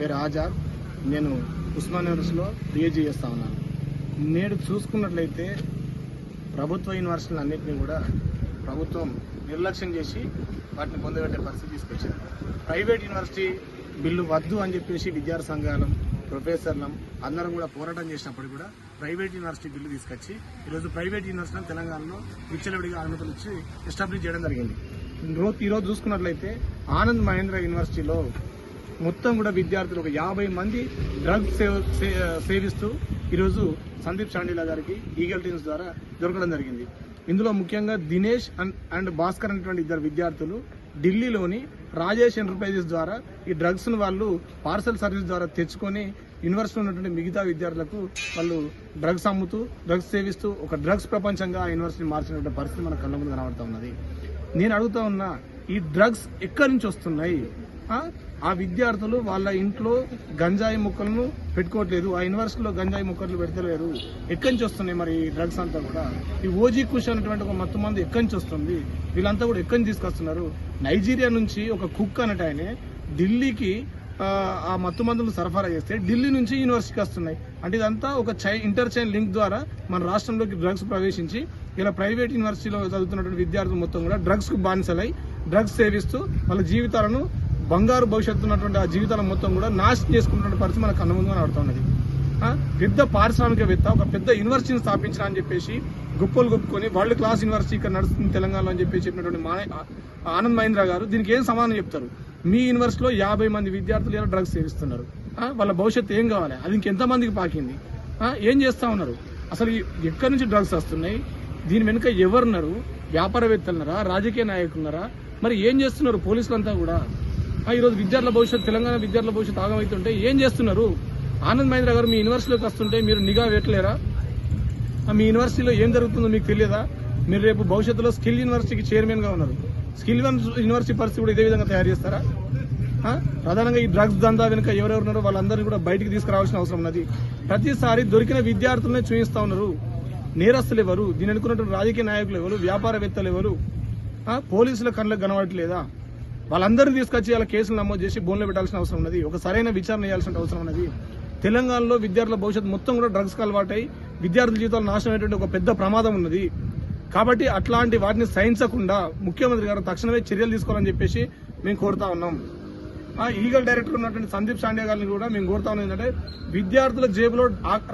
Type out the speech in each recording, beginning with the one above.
పేరు ఆజాద్ నేను ఉస్మాన్ యూనివర్సిటీలో పిహెచ్డీ చేస్తా ఉన్నాను. నేడు చూసుకున్నట్లయితే ప్రభుత్వ యూనివర్సిటీలు అన్నింటినీ కూడా ప్రభుత్వం నిర్లక్ష్యం చేసి వాటిని పొందబెట్టే పరిస్థితి తీసుకొచ్చింది. ప్రైవేట్ యూనివర్సిటీ బిల్లు వద్దు అని చెప్పేసి విద్యార్థి సంఘాలం ప్రొఫెసర్లం అందరం కూడా పోరాటం చేసినప్పుడు కూడా ప్రైవేట్ యూనివర్సిటీ బిల్లు తీసుకొచ్చి ఈరోజు ప్రైవేట్ యూనివర్సిటీ తెలంగాణలో విచ్చలవిడిగా అనుమతులు ఇచ్చి ఎస్టాబ్లిష్ చేయడం జరిగింది. ఈరోజు చూసుకున్నట్లయితే ఆనంద్ మహేంద్ర యూనివర్సిటీలో మొత్తం కూడా విద్యార్థులు ఒక యాభై మంది డ్రగ్స్ సేవ- సే- సేవిస్తూ ఈరోజు సందీప్ చాండీలా గారికి ఈగల్ టీమ్స్ ద్వారా దొరకడం జరిగింది. ఇందులో ముఖ్యంగా దినేష్ అండ్ అండ్ భాస్కర్ అనేటువంటి ఇద్దరు విద్యార్థులు ఢిల్లీలోని రాజేష్ ఎంటర్ప్రైజెస్ ద్వారా ఈ డ్రగ్స్ను వాళ్ళు పార్సల్ సర్వీస్ ద్వారా తెచ్చుకొని యూనివర్సిటీలో ఉన్నటువంటి మిగతా విద్యార్థులకు వాళ్ళు డ్రగ్స్ అమ్ముతూ డ్రగ్స్ సేవిస్తూ ఒక డ్రగ్స్ ప్రపంచంగా ఆ యూనివర్సిటీ మార్చినటువంటి పరిస్థితి మన కళ్ళ ముందు కనబడుతూ ఉన్నది. నేను అడుగుతా ఉన్నా ఈ డ్రగ్స్ ఎక్కడి నుంచి వస్తున్నాయి? ఆ? విద్యార్థులు వాళ్ళ ఇంట్లో గంజాయి ముక్కలను పెట్టుకోవట్లేదు. ఆ యూనివర్సిటీలో గంజాయి ముక్కలు పెడతలేరు. ఎక్కడి నుంచి వస్తున్నాయి మరి ఈ డ్రగ్స్ అంతా కూడా? ఈ ఓజీ కుష్ అనేటువంటి ఒక మత్తు మంది ఎక్కడి నుంచి వస్తుంది? వీళ్ళంతా కూడా ఎక్కడి నుంచి తీసుకొస్తున్నారు? నైజీరియా నుంచి ఒక కుక్ అనేట ఆయనే ఢిల్లీకి ఆ, మత్తు మందులు సరఫరా చేస్తే ఢిల్లీ నుంచి యూనివర్సిటీకి వస్తున్నాయి. అంటే ఇదంతా ఒక చై ఇంటర్ చైన్ లింక్ ద్వారా మన రాష్ట్రంలోకి డ్రగ్స్ ప్రవేశించి ఇలా ప్రైవేట్ యూనివర్సిటీలో చదువుతున్నటువంటి విద్యార్థులు మొత్తం కూడా డ్రగ్స్కు బానిసలై డ్రగ్స్ సేవిస్తూ వాళ్ళ జీవితాలను బంగారు భవిష్యత్తు ఉన్నటువంటి ఆ జీవితాల మొత్తం కూడా నాశనం చేసుకున్నటువంటి పరిస్థితి మనకు కన్న ముందు కనబడుతున్నది పెద్ద పారిశ్రామికవేత్త ఒక పెద్ద యూనివర్సిటీని స్థాపించిన అని చెప్పేసి గొప్పలు గొప్పుకొని వరల్డ్ క్లాస్ యూనివర్సిటీ ఇక్కడ నడుస్తుంది తెలంగాణలో అని చెప్పి చెప్పినటువంటి మా ఆనంద్ మహేంద్ర గారు దీనికి ఏం సమాధానం చెప్తారు? మీ యూనివర్సిటీలో యాభై మంది విద్యార్థులు ఇలా డ్రగ్స్ సేవిస్తున్నారు. వాళ్ళ భవిష్యత్తు ఏం కావాలి? అది ఇంకెంతమందికి పాకింది? ఏం చేస్తా ఉన్నారు? అసలు ఎక్కడి నుంచి డ్రగ్స్ వస్తున్నాయి? దీని వెనుక ఎవరున్నారు? వ్యాపారవేత్తలున్నారా? రాజకీయ నాయకులున్నారా? మరి ఏం చేస్తున్నారు పోలీసులంతా కూడా? ఈరోజు విద్యార్థుల భవిష్యత్తు తెలంగాణ విద్యార్థుల భవిష్యత్తు ఆగమవుతుంటే ఏం చేస్తున్నారు? ఆనంద్ మహేంద్ర గారు మీ యూనివర్సిటీలోకి వస్తుంటే మీరు నిఘా పెట్టలేరా ఆ, మీ యూనివర్సిటీలో ఏం జరుగుతుందో మీకు తెలియదా? మీరు రేపు భవిష్యత్తులో స్కిల్ యూనివర్సిటీకి చైర్మన్గా ఉన్నారు. స్కిల్ యూనివర్సిటీ పరిస్థితి కూడా ఇదే విధంగా తయారు చేస్తారా? ప్రధానంగా ఈ డ్రగ్స్ దందా వెనుక ఎవరెవరు ఉన్నారో వాళ్ళందరినీ కూడా బయటికి తీసుకురావాల్సిన అవసరం ఉన్నది. ప్రతిసారి దొరికిన విద్యార్థులనే చూపిస్తా ఉన్నారు. నేరస్తులు ఎవరు? దీని అనుకున్నటువంటి రాజకీయ నాయకులు ఎవరు? వ్యాపారవేత్తలు ఎవరు? పోలీసుల కళ్ళకు కనబడట్లేదా? వాళ్ళందరినీ తీసుకొచ్చి వాళ్ళ కేసులు నమోదు చేసి బోన్లో పెట్టాల్సిన అవసరం ఉన్నది. ఒక సరైన విచారణ చేయాల్సిన అవసరం ఉన్నది. తెలంగాణలో విద్యార్థుల భవిష్యత్తు మొత్తం కూడా డ్రగ్స్ అలవాటై విద్యార్థుల జీవితాలు నాశనం అయ్యేటువంటి ఒక పెద్ద ప్రమాదం ఉన్నది. కాబట్టి అట్లాంటి వాటిని సహించకుండా ముఖ్యమంత్రి గారు తక్షణమే చర్యలు తీసుకోవాలని చెప్పేసి మేము కోరుతా ఉన్నాం. ఆ ఈగల్ డైరెక్టర్ ఉన్నటువంటి సందీప్ సాండే గారిని కూడా మేము కోరుతా ఉన్నాం ఏంటంటే విద్యార్థుల జేబులో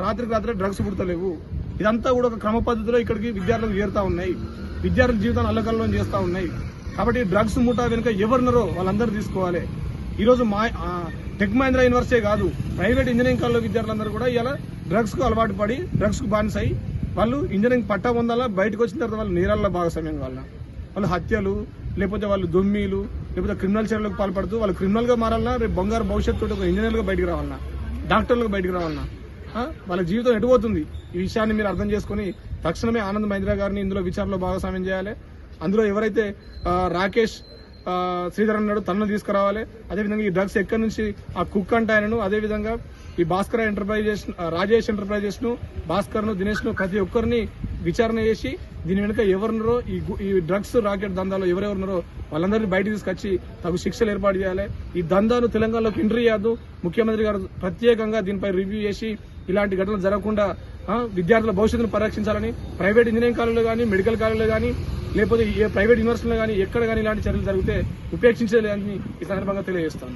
రాత్రికి రాత్రి డ్రగ్స్ పుడతలేవు. ఇదంతా కూడా ఒక క్రమ పద్ధతిలో ఇక్కడికి విద్యార్థులకు చేరుతా ఉన్నాయి. విద్యార్థుల జీవితాన్ని అల్లకల్లోం చేస్తూ ఉన్నాయి. కాబట్టి డ్రగ్స్ ముఠా వెనుక ఎవరున్నారో వాళ్ళందరూ తీసుకోవాలి. ఈరోజు మా టెక్ మహేంద్ర యూనివర్సిటీ కాదు ప్రైవేట్ ఇంజనీరింగ్ కాలేజ్ విద్యార్థులందరూ కూడా ఇలా డ్రగ్స్కు అలవాటు పడి డ్రగ్స్కు బానిస అయి వాళ్ళు ఇంజనీరింగ్ పట్టా పొందాలా బయటకు వచ్చిన తర్వాత వాళ్ళు నేరాల్లో భాగస్వామ్యం కావాలా? వాళ్ళు హత్యలు లేకపోతే వాళ్ళు దొమ్మీలు లేకపోతే క్రిమినల్ చర్యలకు పాల్పడుతూ వాళ్ళు క్రిమినల్గా మారాలన్నా రేపు బంగారు భవిష్యత్తు ఒక ఇంజనీర్లుగా బయటకు రావాలన్నా డాక్టర్లకు బయటకు రావాలన్నా వాళ్ళ జీవితం ఎటుపోతుంది ఈ విషయాన్ని మీరు అర్థం చేసుకుని తక్షణమే ఆనంద్ మహేంద్ర గారిని ఇందులో విచారణలో భాగస్వామ్యం చేయాలి. అందులో ఎవరైతే రాకేష్ శ్రీధర్ అన్నాడు తనను తీసుకురావాలి. అదేవిధంగా ఈ డ్రగ్స్ ఎక్కడి నుంచి ఆ కుక్ అంటే ఆయనను అదేవిధంగా ఈ భాస్కర్ ఎంటర్ప్రైజెస్ రాజేష్ ఎంటర్ప్రైజెస్ను భాస్కర్ను దినేష్ను ప్రతి ఒక్కరిని విచారణ చేసి దీని వెనుక ఎవరున్నారో ఈ ఈ డ్రగ్స్ రాకెట్ దందాలో ఎవరెవరున్నారో వాళ్ళందరినీ బయట తీసుకొచ్చి తగు శిక్షలు ఏర్పాటు చేయాలి. ఈ దందాను తెలంగాణలోకి ఎంట్రీ చేయద్దు. ముఖ్యమంత్రి గారు ప్రత్యేకంగా దీనిపై రివ్యూ చేసి ఇలాంటి ఘటనలు జరగకుండా విద్యార్థుల భవిష్యత్తును పరిరక్షించాలని ప్రైవేట్ ఇంజనీరింగ్ కాలేజీలో కానీ మెడికల్ కాలేజీలో కానీ లేకపోతే ఏ ప్రైవేట్ యూనివర్సిటీలో కానీ ఎక్కడ కానీ ఇలాంటి చర్యలు జరిగితే ఉపేక్షించలేదని ఈ సందర్భంగా తెలియజేస్తాను.